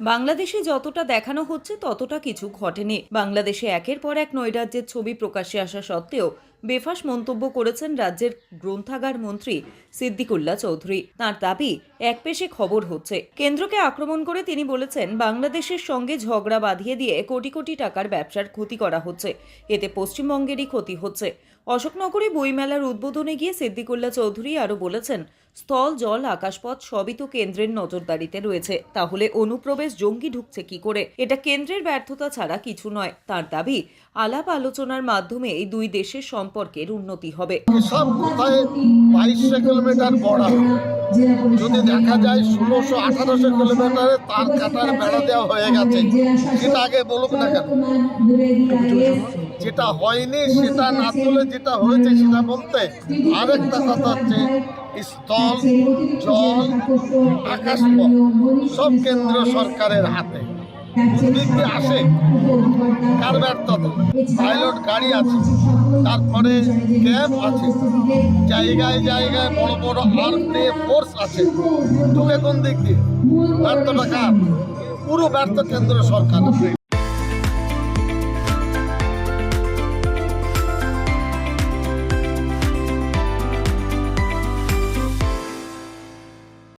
বাংলাদেশে যতটা দেখানো হচ্ছে ততটা কিছু ঘটেনি। বাংলাদেশে একের পর এক নৈরাজ্যের ছবি প্রকাশ্যে আসা সত্ত্বেও বেফাস মন্তব্য করেছেন রাজ্যের গ্রন্থাগার মন্ত্রী সিদ্দিকুল্লা চৌধুরী। তার দাবি একপেশে খবর হচ্ছে। কেন্দ্রকে আক্রমণ করে তিনি বলেছেন, বাংলাদেশের সঙ্গে ঝগড়া বাঁধিয়ে দিয়ে কোটি কোটি টাকার ব্যবসার ক্ষতি করা হচ্ছে। এতে পশ্চিমবঙ্গেরই ক্ষতি হচ্ছে। অশোকনগরে বইমেলার উদ্বোধনে গিয়ে সিদ্দিকুল্লা চৌধুরী আরও বলেছেন, স্থল, জল, আকাশপথ সবই তো কেন্দ্রের নজরদারিতে রয়েছে। তাহলে অনুপ্রবেশ জঙ্গি ঢুকছে কি করে? এটা কেন্দ্রের ব্যর্থতা ছাড়া কিছু নয়। তার দাবি, আলাপ আলোচনার মাধ্যমে এই দুই দেশের সম্পর্কের উন্নতি হবে। সব কোথায়? বাইশশো কিলোমিটার বড়া। যদি দেখা যায় ষোলোশো, আঠারোশো কিলোমিটারে তার কাটার বেড়া দেওয়া হয়ে গেছে। সেটা আগে বলুক না কেন? যেটা হয়নি, সেটা না তুলে যেটা হয়েছে সেটা বলতে আরেকটা কথা হচ্ছে, স্থল, জল আকাশপথ সব কেন্দ্র সরকারের হাতে। দিক আসে। কার ব্যর্থতা? পাইলট গাড়ি আছে। তারপরে ক্যাম্প আছে। জায়গায় জায়গায় বড় বড় আর্মি ফোর্স আছে। ঢুকে কোন দিক দিয়ে? ব্যর্থটা কার? পুরো ব্যর্থ কেন্দ্র সরকার।